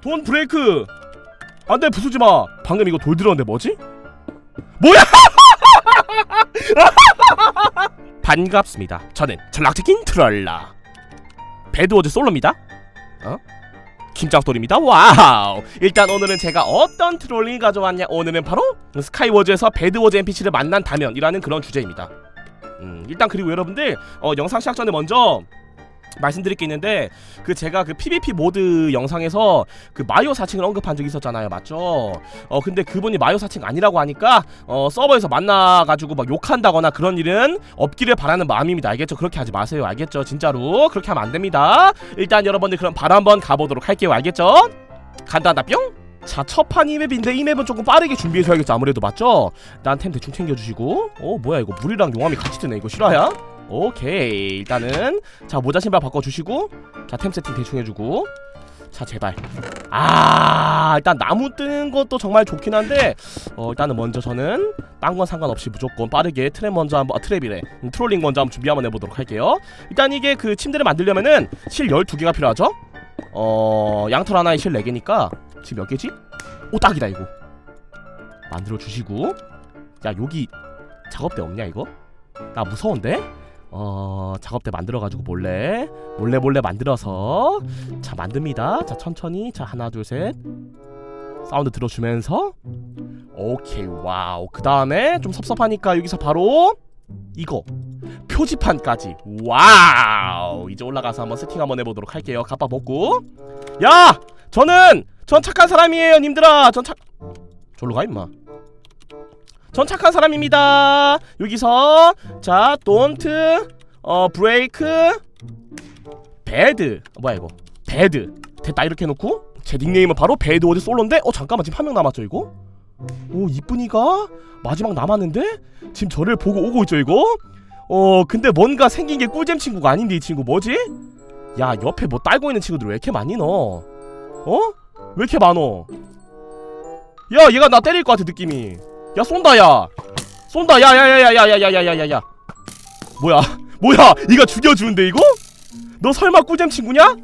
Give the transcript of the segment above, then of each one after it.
돈 브레이크. 안돼 부수지 마. 방금 이거 돌 들었는데 뭐지? 뭐야? 반갑습니다. 저는 전락치킨 트롤라. 배드워즈 솔로입니다. 어? 김장돌입니다. 와우. 일단 오늘은 제가 어떤 트롤링을 가져왔냐? 오늘은 바로 스카이워즈에서 배드워즈 NPC를 만난다면이라는 그런 주제입니다. 음, 일단 그리고 여러분들 어, 영상 시작 전에 먼저 말씀드릴 게 있는데 그 제가 그 PVP 모드 영상에서 그 마이오 사칭을 언급한 적이 있었잖아요. 맞죠? 어 근데 그분이 마이오 사칭 아니라고 하니까 어 서버에서 만나가지고 막 욕한다거나 그런 일은 없기를 바라는 마음입니다. 알겠죠? 그렇게 하지 마세요. 알겠죠? 진짜로. 그렇게 하면 안 됩니다. 일단 여러분들 그럼 바로 한번 가보도록 할게요. 알겠죠? 간단하다. 뿅! 자, 첫판 이맵인데 이 맵은 조금 빠르게 준비해줘야겠죠? 아무래도 맞죠? 난 템 대충 챙겨주시고. 어 뭐야 이거? 물이랑 용암이 같이 뜨네. 이거 실화야? 오케이. 일단은 자 모자 신발 바꿔주시고 자템 세팅 대충 해주고. 자 제발. 아 일단 나무 뜨는 것도 정말 좋긴 한데 어 일단은 먼저 저는 딴 건 상관없이 무조건 빠르게 트랩 먼저 한번 아, 트랩이래. 음, 트롤링 먼저 한번 준비 한번 해보도록 할게요. 일단 이게 그 침대를 만들려면은 실 12개가 필요하죠? 어 양털 하나에 실 4개니까 지금 몇 개지? 오 딱이다 이거. 만들어 주시고. 야 여기 작업대 없냐 이거? 나 무서운데? 어 작업대 만들어가지고 몰래 몰래 몰래 만들어서 자 만듭니다. 자 천천히. 자 하나 둘 셋. 사운드 들어주면서. 오케이 와우. 그 다음에 좀 섭섭하니까 여기서 바로 이거. 표지판까지. 와우. 이제 올라가서 한번 세팅 한번 해보도록 할게요. 갑바 벗고. 야! 저는 전 착한 사람이에요 님들아. 전착 절로 가 임마 전 착한 사람입니다. 여기서 자 돈트 어 배드 어, 뭐야 이거? 배드 됐다 이렇게 해놓고. 제 닉네임은 바로 배드워드 솔로인데 어 잠깐만 지금 한 명 남았죠 이거? 오 이쁜이가? 마지막 남았는데? 지금 저를 보고 오고 있죠 이거? 어 근데 뭔가 생긴 게 꿀잼 친구가 아닌데 이 친구 뭐지? 야 옆에 뭐 딸고 있는 친구들 왜 이렇게 많니 너 어? 왜 이렇게 많어? 야 얘가 나 때릴 것 같아 느낌이 야 쏜다 야 쏜다 야야야야야야야야야야야 뭐야 뭐야 이가 죽여주는데 이거? 너 설마 꿀잼 친구냐?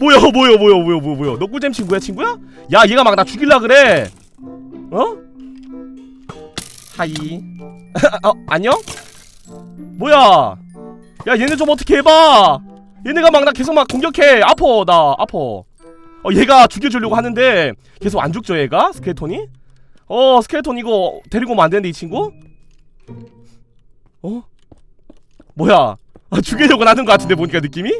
뭐야 뭐야 뭐야 뭐야 뭐야 뭐야 너 꿀잼 친구야 친구야? 야 얘가 막 나 죽일라 그래 어? 하이 어 안녕? 뭐야 야 얘네 좀 어떻게 해봐 얘네가 막 나 계속 막 공격해 아퍼 나 아퍼 어 얘가 죽여주려고 하는데 계속 안 죽죠 얘가 스켈톤이? 어 스켈톤 이거 데리고 오면 안 되는데 이 친구? 어? 뭐야 아, 죽이려고 하는 것 같은데 보니까 느낌이?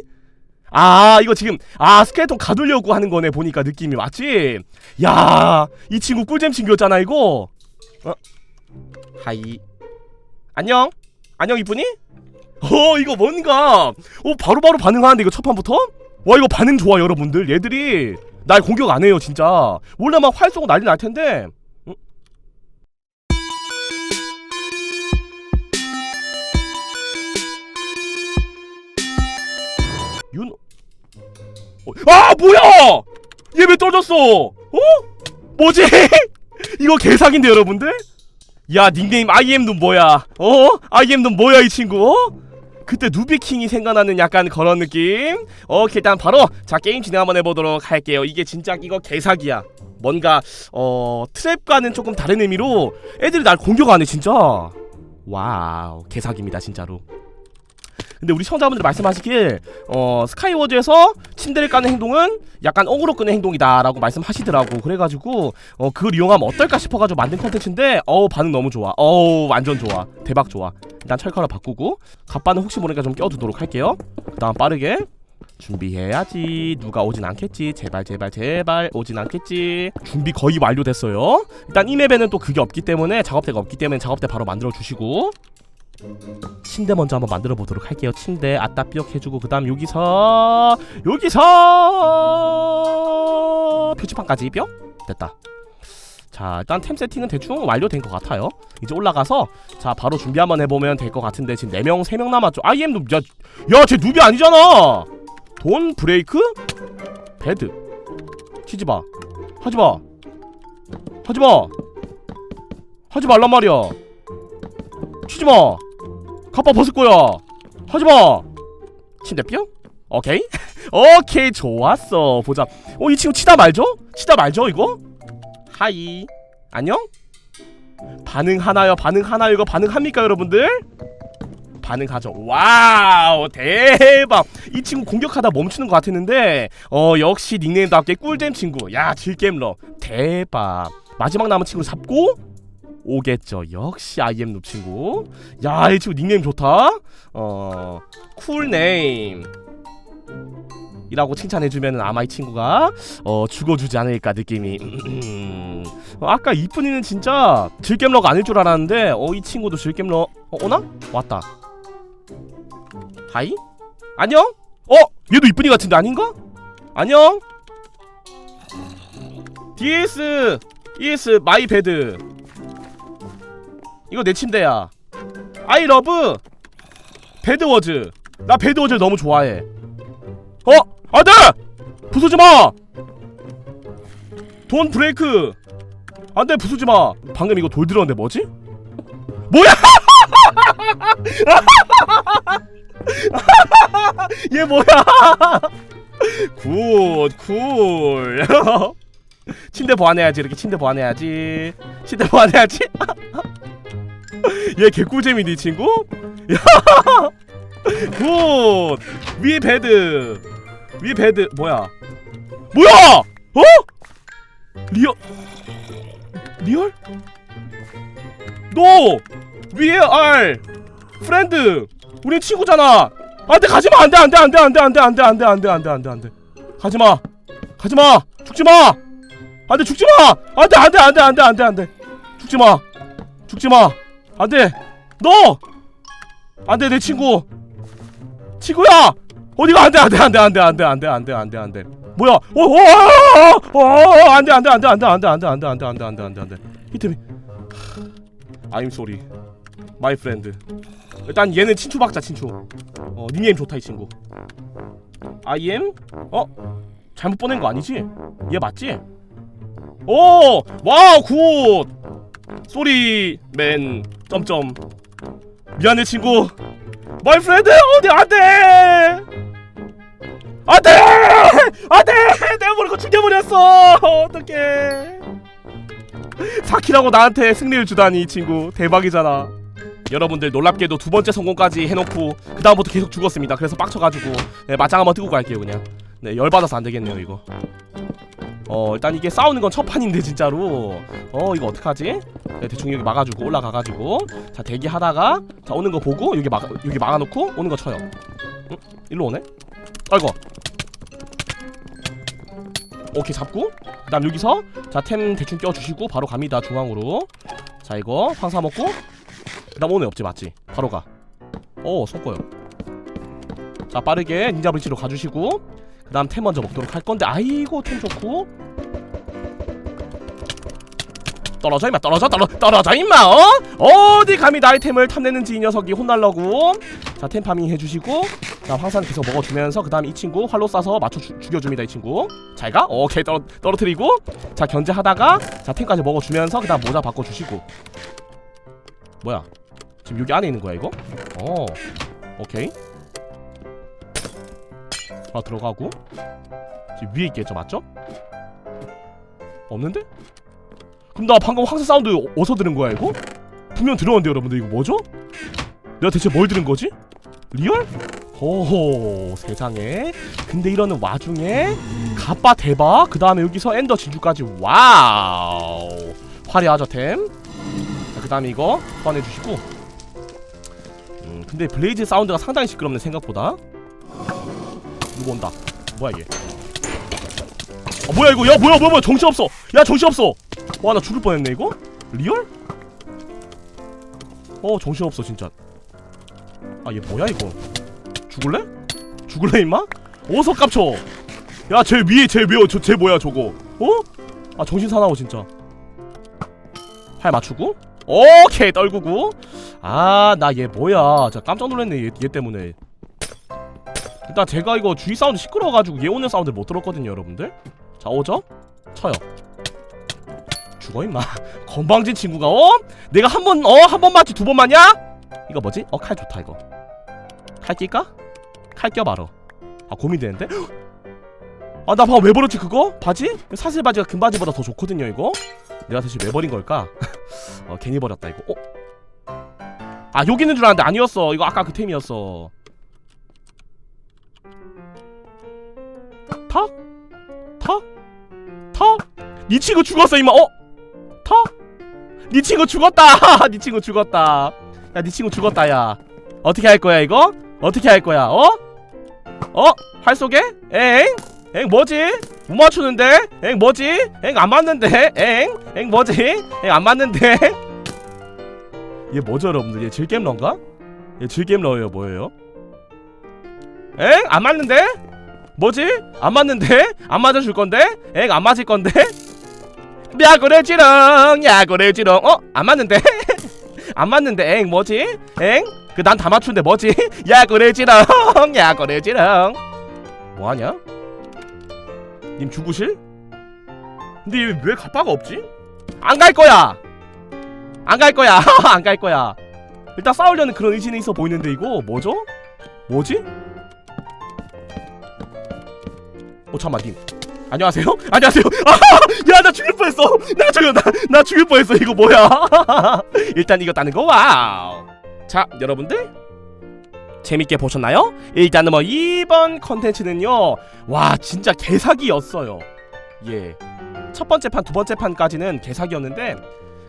아 이거 지금 아 스켈톤 가두려고 하는 거네 보니까 느낌이 맞지? 야 이 친구 꿀잼 친구였잖아 이거 어? 하이 안녕 안녕 이쁜이? 어 이거 뭔가 어 바로 바로 반응하는데 이거 첫 판부터? 와 이거 반응 좋아 여러분들 얘들이 날 공격 안 해요 진짜 원래 막 활 쏘고 난리 날 텐데 아 뭐야? 얘 왜 떨어졌어? 어? 뭐지? 이거 개사기인데 여러분들? 야 닉네임 IM는 뭐야? 어? IM는 뭐야 이 친구? 어? 그때 누비킹이 생각나는 약간 그런 느낌? 오케이 일단 바로 자 게임 진행 한번 해보도록 할게요. 이게 진짜 이거 개사기야. 뭔가 어 트랩과는 조금 다른 의미로 애들이 날 공격하네 진짜. 와우 개사기입니다 진짜로 근데 우리 시청자분들 말씀하시길 어 스카이워즈에서 침대를 까는 행동은 약간 어그로 끄는 행동이다라고 말씀하시더라고. 그래가지고 어 그걸 이용하면 어떨까 싶어가지고 만든 컨텐츠인데 어우 반응 너무 좋아. 어우 완전 좋아. 대박 좋아. 일단 철카로 바꾸고 갑바는 혹시 모르니까 좀 껴두도록 할게요. 그 다음 빠르게 준비해야지. 누가 오진 않겠지? 제발 제발 제발 오진 않겠지? 준비 거의 완료됐어요. 일단 이 맵에는 또 그게 없기 때문에 작업대가 없기 때문에 작업대 바로 만들어 주시고 침대 먼저 한번 만들어 보도록 할게요. 침대 아따 삐역 해주고 그 다음 여기서 여기서 표지판까지 뿅 됐다. 자 일단 템 세팅은 대충 완료된 것 같아요. 이제 올라가서 자 바로 준비 한번 해보면 될 것 같은데 지금 4명 3명 남았죠? IM 누 야야쟤 누비 아니잖아! 돈 브레이크 배드. 치지마. 하지마. 하지마. 하지 말란 말이야 치지마. 갑바 벗을 거야. 하지마. 침대 뿅. 오케이. 오케이 좋았어. 보자. 어 이 친구 치다 말죠? 치다 말죠 이거? 하이. 안녕? 반응 하나요? 반응 하나요? 이거 반응합니까 여러분들? 반응하죠. 와우 대박. 이 친구 공격하다 멈추는 것 같았는데 어 역시 닉네임답게 꿀잼 친구. 야 질겜러. 대박. 마지막 남은 친구 잡고 오겠죠 역시 IM 눕 친구 야 이 친구 닉네임 좋다 어 쿨네임 이라고 칭찬해주면 아마 이 친구가 어 죽어주지 않을까 느낌이 어, 아까 이쁜이는 진짜 질겜러가 아닐 줄 알았는데 어 이 친구도 질겜러 어, 오나? 왔다 하이? 안녕? 어? 얘도 이쁜이 같은데 아닌가? 안녕? DS ES 마이 베드 이거 내 침대야 아이 러브 배드워즈 나 배드워즈 너무 좋아해 어? 안돼! 부수지마! 돈 브레이크 안돼 부수지마 방금 이거 돌 들었는데 뭐지? 뭐야! 얘 뭐야! 굿, 쿨. 침대 보완해야지, 이렇게 침대 보완해야지. 침대 보완해야지. 얘 개꿀잼이니, 이 친구? 야! 굿! 위에 베드. 위에 베드. 뭐야? 뭐야! 어? 리얼. 리얼? 너! 위에 R! 프렌드! 우리 친구잖아! 안돼 가지마 안돼 안돼 안돼 안돼 안돼 안돼 안돼 안돼 안돼 안돼 안돼 가지마 가지마 죽지마 안돼 죽지마 안돼 안돼 안돼 안돼 안돼 안돼 죽지마 죽지마 안돼 너 안돼 내 친구 친구야 어디가 안돼 안돼 안돼 안돼 안돼 안돼 안돼 안돼 안돼 뭐야 어어어 안돼 안돼 안돼 안돼 안돼 안돼 안돼 안돼 안돼 안돼 안돼 안돼 히트미 I'm sorry my friend 일단 얘는 친추 박자 친추 어 닉네임 좋다 이 친구 I am 어 잘못 보낸 거 아니지 얘 맞지 오 와우 굿 쏘리 맨 점점. 미안해 친구. 마이 프렌드 어디 안돼! 안돼! 안돼! 내가 모르고 죽여버렸어! 어떡해. 사키라고 나한테 승리를 주다니 이 친구. 대박이잖아. 여러분들 놀랍게도 두 번째 성공까지 해놓고 그 다음부터 계속 죽었습니다. 그래서 빡쳐가지고 네, 맞짱 한번 뜨고 갈게요 그냥. 네 열받아서 안 되겠네요 이거. 어 일단 이게 싸우는 건 첫 판인데 진짜로 어 이거 어떡하지? 네, 대충 여기 막아주고 올라가가지고 자 대기하다가 자 오는 거 보고 여기 막 여기 막아놓고 오는 거 쳐요. 응? 일로 오네? 아이고. 오케이 잡고 그 다음 여기서 자 템 대충 껴주시고 바로 갑니다 중앙으로. 자 이거 황사 먹고 그 다음 오늘 없지 맞지? 바로 가. 오 섞어요. 자 빠르게 닌자 브리치로 가주시고 그 다음 템 먼저 먹도록 할 건데 아이고 템 좋고. 떨어져 임마. 떨어져 떨어 떨어져 임마. 어? 어디 감히 나의 템을 탐내는지 이 녀석이 혼날라고. 자 템 파밍 해주시고. 자 황산 계속 먹어주면서 그 다음 이 친구 활로 쏴서 맞춰 주, 죽여줍니다 이 친구. 잘가? 오케이 떨어 떨어뜨리고. 자 견제하다가 자 템까지 먹어주면서 그 다음 모자 바꿔주시고. 뭐야? 지금 여기 안에 있는 거야 이거? 어. 오케이 아 들어가고 지금 위에 있겠죠 맞죠? 없는데? 그럼 나 방금 황사 사운드 어- 어디서 들은 거야 이거? 분명 들었는데 여러분들 이거 뭐죠? 내가 대체 뭘 들은 거지? 리얼? 호호 세상에 근데 이러는 와중에 갑바 대박 그 다음에 여기서 엔더 진주까지 와우 화려하죠 템 자, 그 다음에 이거 꺼내주시고 음, 근데 블레이즈 사운드가 상당히 시끄럽네 생각보다 누구 온다. 뭐야 이게? 아 뭐야 이거? 야 뭐야 뭐야 뭐야 정신없어. 야 정신없어. 와 나 죽을 뻔했네 이거? 리얼? 어 정신없어 진짜. 아 얘 뭐야 이거? 죽을래? 죽을래 임마? 어서 깝쳐. 야쟤 위에 쟤 위에 저쟤 뭐야 저거? 어? 아 정신 사나워 진짜. 팔 맞추고? 오케이 떨구고. 아 나 얘 뭐야. 자 깜짝 놀랐네 얘, 얘 때문에 일단 제가 이거 주위 사운드 시끄러워가지고 얘 오는 사운드 못 들었거든요 여러분들 자 오죠? 쳐요 죽어 임마 건방진 친구가 어? 내가 한 번 어? 한 번 맞지 두 번 맞냐? 이거 뭐지? 어 칼 좋다 이거 칼 낄까? 칼껴 바로 아 고민되는데? 아나 방금 왜 버렸지 그거? 바지? 사슬 바지가 금 바지보다 더 좋거든요 이거 내가 대체 왜 버린 걸까? 어 괜히 버렸다 이거 어? 아 여기 있는 줄 알았는데 아니었어 이거 아까 그 템이었어 탁? 탁? 탁? 니 친구 죽었어 이마 어? 탁? 니 친구 죽었다 니 친구 죽었다 야니 친구 죽었다 야 어떻게 할 거야 이거? 어떻게 할 거야 어? 어? 활 쏘게? 엥? 엥 뭐지? 못 맞추는데? 엥 뭐지? 엥 안 맞는데? 엥? 엥 뭐지? 엥 안 맞는데? 얘 뭐죠 여러분들? 얘 질겜러인가? 얘 질겜러예요 뭐예요? 엥? 안 맞는데? 뭐지? 안 맞는데? 안 맞아줄 건데? 엥 안 맞을 건데? 야구를 지렁 야구를 지렁 어? 안 맞는데? 안 맞는데 엥 뭐지? 엥? 그 난 다 맞춘데 뭐지? 야구를 지렁 야구를 지렁 뭐하냐? 님 죽으실? 근데 얘왜 가빠가 없지? 안 갈 거야 안 갈 거야 안 갈 거야 일단 싸우려는 그런 의지는 있어 보이는데 이거 뭐죠? 뭐지? 어 잠깐만 님. 안녕하세요? 안녕하세요. 야나 죽일 뻔했어. 나 죽여 나, 나 죽일 뻔했어. 이거 뭐야? 일단 이겼다는 거 와우. 자 여러분들. 재밌게 보셨나요? 일단은 뭐 이번 컨텐츠는요. 와 진짜 개사기였어요. 예. 첫 번째 판 두 번째 판까지는 개사기였는데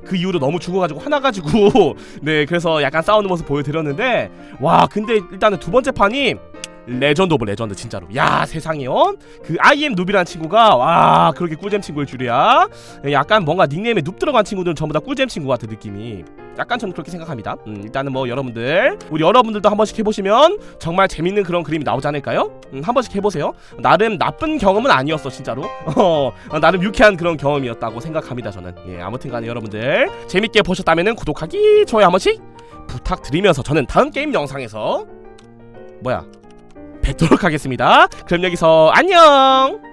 그 이후로 너무 죽어가지고 화나가지고. 네 그래서 약간 싸우는 모습 보여드렸는데 와 근데 일단은 두 번째 판이 레전드 오브 레전드 진짜로. 야 세상에요 그 IM 누비라는 친구가 와 그렇게 꿀잼 친구일 줄이야. 약간 뭔가 닉네임에 눕 들어간 친구들은 전부 다 꿀잼 친구 같은 느낌이. 약간 저는 그렇게 생각합니다. 음, 일단은 뭐 여러분들 우리 여러분들도 한 번씩 해보시면 정말 재밌는 그런 그림이 나오지 않을까요? 음, 한 번씩 해보세요. 나름 나쁜 경험은 아니었어 진짜로. 어, 나름 유쾌한 그런 경험이었다고 생각합니다 저는. 예 아무튼 간에 여러분들 재밌게 보셨다면 구독하기 좋아요 한 번씩 부탁드리면서 저는 다음 게임 영상에서 뭐야 뵙도록 하겠습니다. 그럼 여기서 안녕!